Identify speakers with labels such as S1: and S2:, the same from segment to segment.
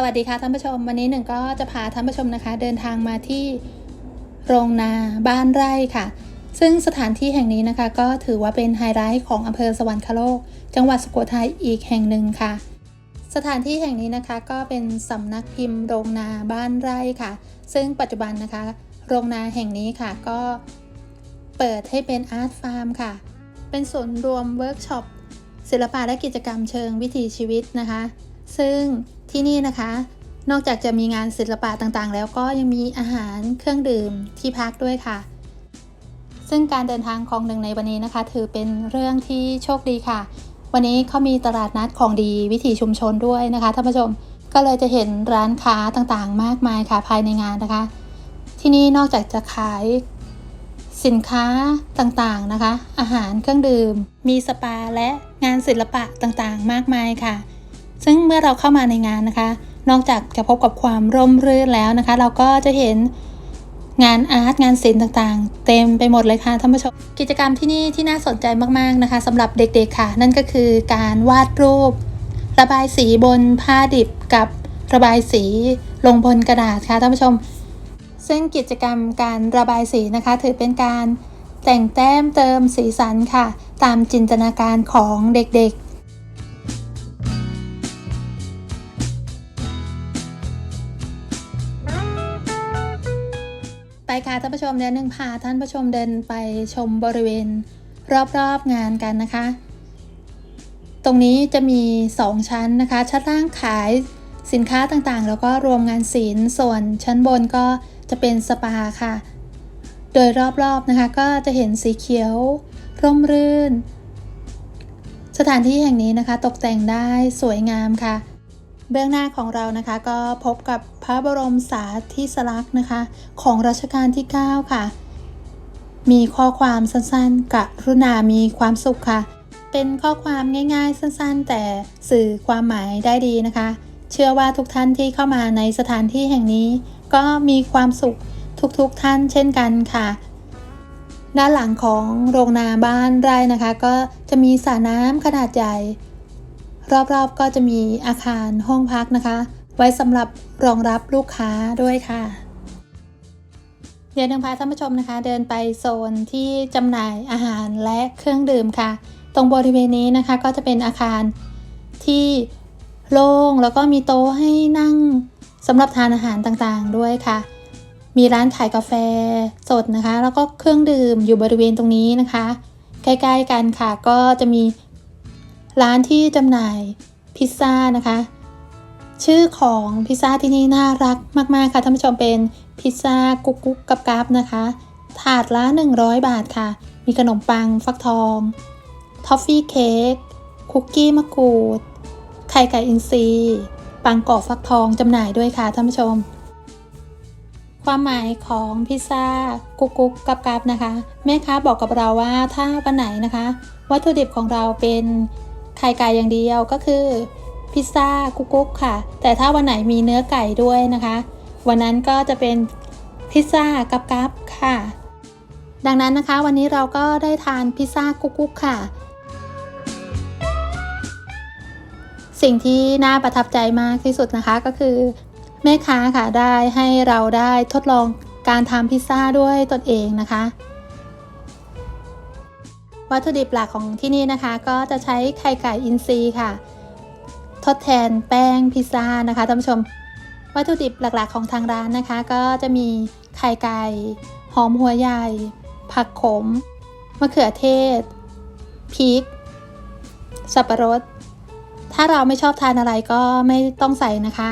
S1: สวัสดีค่ะท่านผู้ชม วันนี้หนึ่งก็จะพาท่านผู้ชมนะคะ เดินทางมาที่โรงนาบ้านไร่ค่ะ ซึ่งสถานที่แห่งนี้นะคะ ก็ถือว่าเป็นไฮไลท์ของอำเภอสวรรคโลก จังหวัดสุโขทัยอีกแห่งหนึ่งค่ะ สถานที่แห่งนี้นะคะก็เป็นสำนักพิมพ์โรงนาบ้านไร่ค่ะ ซึ่งปัจจุบันนะคะ โรงนาแห่งนี้ค่ะก็เปิดให้เป็นอาร์ตฟาร์มค่ะ เป็นศูนย์รวมเวิร์กช็อปศิลปะและกิจกรรมเชิงวิถีชีวิตนะคะ ซึ่ง ที่นี่นะคะ นอกจากจะมีงานศิลปะต่างๆ แล้วก็ยังมีอาหารเครื่องดื่มที่พักด้วยค่ะ ซึ่งการเดินทางของหนึ่งในวันนี้นะคะ ถือเป็นเรื่องที่โชคดีค่ะ วันนี้เขามีตลาดนัดของดีวิถีชุมชนด้วยนะคะท่านผู้ชมก็เลยจะเห็นร้านค้าต่างๆ มากมายค่ะภายในงานนะคะ ที่นี่นอกจากจะขายสินค้าต่างๆนะคะ อาหารเครื่องดื่ม มีสปาและงานศิลปะต่างๆ มากมายค่ะ ซึ่งเมื่อเราเข้ามาในงานนะคะ นอกจากจะพบกับความร่มรื่นแล้วนะคะ เราก็จะเห็นงานอาร์ตงานศิลป์ต่างๆ เต็มไปหมดเลยค่ะท่านผู้ชม กิจกรรมที่นี่ที่น่าสนใจมากๆนะคะสำหรับเด็กๆค่ะ นั่นก็คือการวาดรูป ระบายสีบนผ้าดิบกับระบายสีลงบนกระดาษค่ะท่านผู้ชม ซึ่งกิจกรรมการระบายสีนะคะ ถือเป็นการแต่งแต้มเติมสีสันค่ะ ตามจินตนาการของเด็กๆ ค่ะท่านผู้ชมเดี๋ยวหนึ่งพาท่านผู้ชมเดินไปชมบริเวณรอบๆงานกันนะคะ ตรงนี้จะมี 2 ชั้นนะคะ ชั้นล่างขายสินค้าต่างๆ แล้วก็รวมงานศิลป์ส่วนชั้นบนก็จะเป็นสปาค่ะ โดยรอบๆนะคะก็จะเห็นสีเขียว ร่มรื่น สถานที่แห่งนี้นะคะ ตกแต่งได้สวยงามค่ะ เบื้องหน้าของเรานะคะก็พบกับพระบรมสารีสลักษณ์นะคะ ของรัชกาลที่ 9 ค่ะ มีข้อความสั้นๆกรุณามีความสุขค่ะ เป็นข้อความง่ายๆสั้นๆ แต่สื่อความหมายได้ดีนะคะ เชื่อว่าทุกท่านที่เข้ามาในสถานที่แห่งนี้ ก็มีความสุขทุกๆท่านเช่นกันค่ะ ด้านหลังของโรงนาบ้านไร่นะคะ ก็จะมีสระน้ำขนาดใหญ่ รอบๆก็จะมีอาคารห้องพักนะคะ ไว้สำหรับรองรับลูกค้าด้วยค่ะ เดี๋ยวนึงพาท่านผู้ชมนะคะ เดินไปโซนที่จำหน่ายอาหารและเครื่องดื่มค่ะ ตรงบริเวณนี้นะคะก็จะเป็นอาคารที่โล่งแล้วก็มีโต๊ะให้นั่งสำหรับทานอาหารต่างๆด้วยค่ะ มีร้านขายกาแฟสดนะคะ แล้วก็เครื่องดื่มอยู่บริเวณตรงนี้นะคะ ใกล้ๆกันค่ะก็จะมี ร้านที่จำหน่ายพิซซ่านะคะ ชื่อของพิซซ่าที่นี่น่ารักมากๆค่ะท่านผู้ชมเป็นพิซซ่ากุ๊กกุ๊กกับกับนะคะ ถาดละ 100 บาทค่ะ มีขนมปังฟักทอง ทอฟฟี่เค้กคุกกี้มะกรูด ไข่ไก่อินทรีปังกรอบฟักทองจำหน่ายด้วยค่ะท่านผู้ชม ความหมายของพิซซ่ากุ๊กกุ๊กกับกับนะคะ แม่ค้าบอกกับเราว่าถ้าวันไหนนะคะ วัตถุดิบของเราเป็น ไข่ไก่อย่างเดียวก็คือ พิซซ่ากุ๊กกุ๊กค่ะ แต่ถ้าวันไหนมีเนื้อไก่ด้วยนะคะ วันนั้นก็จะเป็นพิซซ่ากับกับค่ะ ดังนั้นนะคะ วันนี้เราก็ได้ทานพิซซ่ากุ๊กกุ๊กค่ะ สิ่งที่น่าประทับใจมากที่สุดนะคะก็คือ แม่ค้าค่ะได้ให้เราได้ทดลองการทำพิซซ่าด้วยตนเองนะคะ วัตถุดิบหลักของที่นี่นะคะ ก็จะใช้ไข่ไก่อินทรีย์ค่ะ ทดแทนแป้งพิซซ่านะคะท่านผู้ชม วัตถุดิบหลักๆของทางร้านนะคะ ก็จะมีไข่ไก่หอมหัวใหญ่ ผักขมมะเขือเทศพริก สับปะรด ถ้าเราไม่ชอบทานอะไรก็ไม่ต้องใส่นะคะ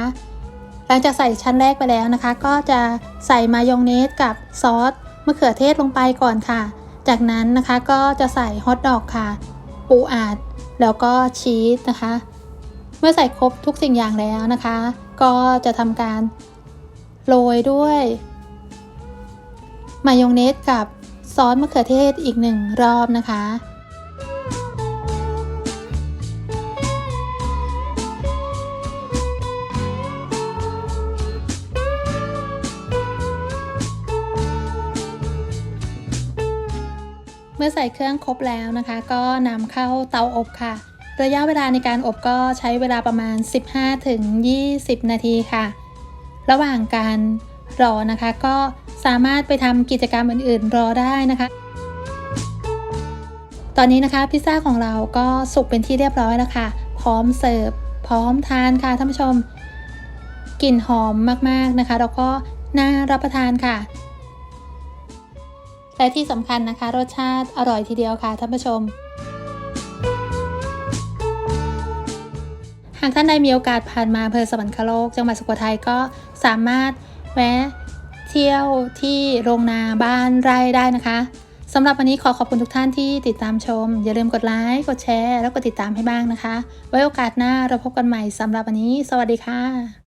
S1: หลังจากใส่ชั้นแรกไปแล้วนะคะ ก็จะใส่มายองเนสกับซอสมะเขือเทศลงไปก่อนค่ะ จากนั้นนะคะก็จะใส่ฮอทดอกค่ะ ปูอัดแล้วก็ชีสนะคะ เมื่อใส่ครบทุกสิ่งอย่างแล้วนะคะ ก็จะทำการโรยด้วยมายองเนสกับซอสมะเขือเทศอีกหนึ่งรอบนะคะ เมื่อใส่เครื่องครบแล้วนะคะ ก็นำเข้าเตาอบค่ะ ระยะเวลาในการอบก็ใช้เวลาประมาณ 15-20 นาทีค่ะ ระหว่างการรอนะคะ ก็สามารถไปทำกิจกรรมอื่นๆ รอได้นะคะ ตอนนี้นะคะพิซซ่าของเราก็สุกเป็นที่เรียบร้อยแล้วค่ะ พร้อมเสิร์ฟ พร้อมทานค่ะท่านผู้ชมกลิ่นหอมมากๆนะคะ แล้วก็น่ารับประทานค่ะ และที่สำคัญนะคะ รสชาติอร่อยทีเดียวค่ะท่านผู้ชม หากท่านใดมีโอกาสผ่านมาอำเภอสวรรคโลก จังหวัดสุโขทัยก็สามารถแวะเที่ยวที่โรงนาบ้านไร่ได้นะคะสำหรับวันนี้ขอขอบคุณทุกท่านที่ติดตามชม อย่าลืมกดไลค์กดแชร์ แล้วกดติดตามให้บ้างนะคะ ไว้โอกาสหน้าเราพบกันใหม่สำหรับวันนี้ สวัสดีค่ะ